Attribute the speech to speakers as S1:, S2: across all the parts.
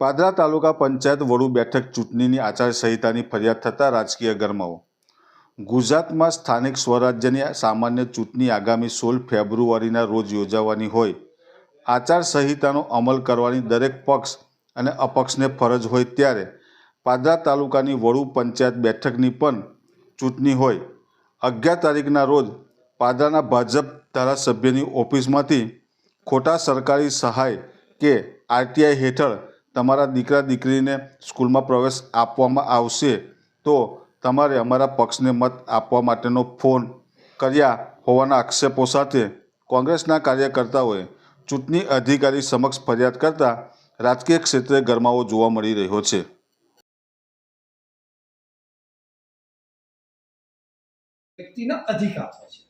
S1: પાદરા તાલુકા પંચાયત વડુ બેઠક ચૂંટણીની આચારસંહિતાની ફરિયાદ થતાં રાજકીય ગરમાવો. ગુજરાતમાં સ્થાનિક સ્વરાજ્યની સામાન્ય ચૂંટણી આગામી સોળ ફેબ્રુઆરીના રોજ યોજાવાની હોય. આચારસંહિતાનો અમલ કરવાની દરેક પક્ષ અને અપક્ષને ફરજ હોય ત્યારે પાદરા તાલુકાની વડુ પંચાયત બેઠકની પણ ચૂંટણી હોય. અગિયાર તારીખના રોજ પાદરાના ભાજપ ધારાસભ્યની ઓફિસમાંથી ખોટા સરકારી સહાય કે આરટીઆઈ હેઠળ તમારા દીકરા દીકરીને સ્કૂલમાં પ્રવેશ આપવામાં આવશે તો તમારે અમારા પક્ષને મત આપવા માટેનો ફોન કર્યા હોવાના આક્ષેપો સાથે કોંગ્રેસના કાર્યકર્તાઓએ ચૂંટણી અધિકારી સમક્ષ ફરિયાદ કરતા રાજકીય ક્ષેત્રે ગરમાવો જોવા મળી રહ્યો છે.
S2: વ્યક્તિના અધિકાર છે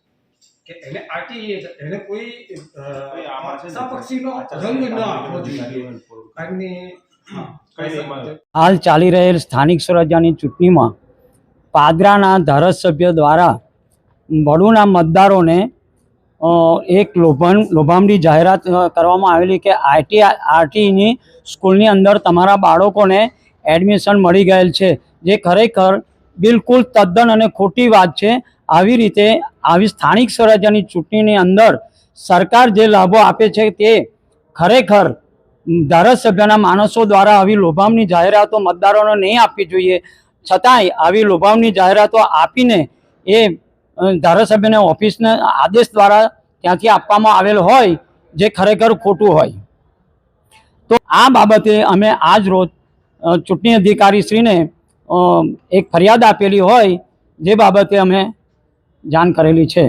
S2: કે એને આટી એને કોઈ અ,
S3: આમાં છે ને
S2: પક્ષીનો રંગ ન આપવો જોઈએ.
S4: હાલ ચાલી રહેલ સ્થાનિક સ્વરાજ્યની ચૂંટણીમાં પાદરાના ધારાસભ્ય દ્વારા વડુના મતદારોને એક લોભાણ લોભામણી જાહેરાત કરવામાં આવેલી કે આઈટી આરટીની સ્કૂલની અંદર તમારા બાળકોને એડમિશન મળી ગયેલ છે જે ખરેખર બિલકુલ તદ્દન અને ખોટી વાત છે. આવી રીતે આવી સ્થાનિક સ્વરાજ્યની ચૂંટણીની અંદર સરકાર જે લાભો આપે છે તે ખરેખર ધારાસભ્યના માણસો દ્વારા આવી લોભામની જાહેરાતો મતદારોને નહીં આપવી જોઈએ. છતાંય આવી લોભાવની જાહેરાતો આપીને એ ધારાસભ્યને ઓફિસને આદેશ દ્વારા ત્યાંથી આપવામાં આવેલ હોય, જે ખરેખર ખોટું હોય. તો આ બાબતે અમે આજ રોજ ચૂંટણી અધિકારીશ્રીને એક ફરિયાદ આપેલી હોય, જે બાબતે અમે જાણ કરેલી છે.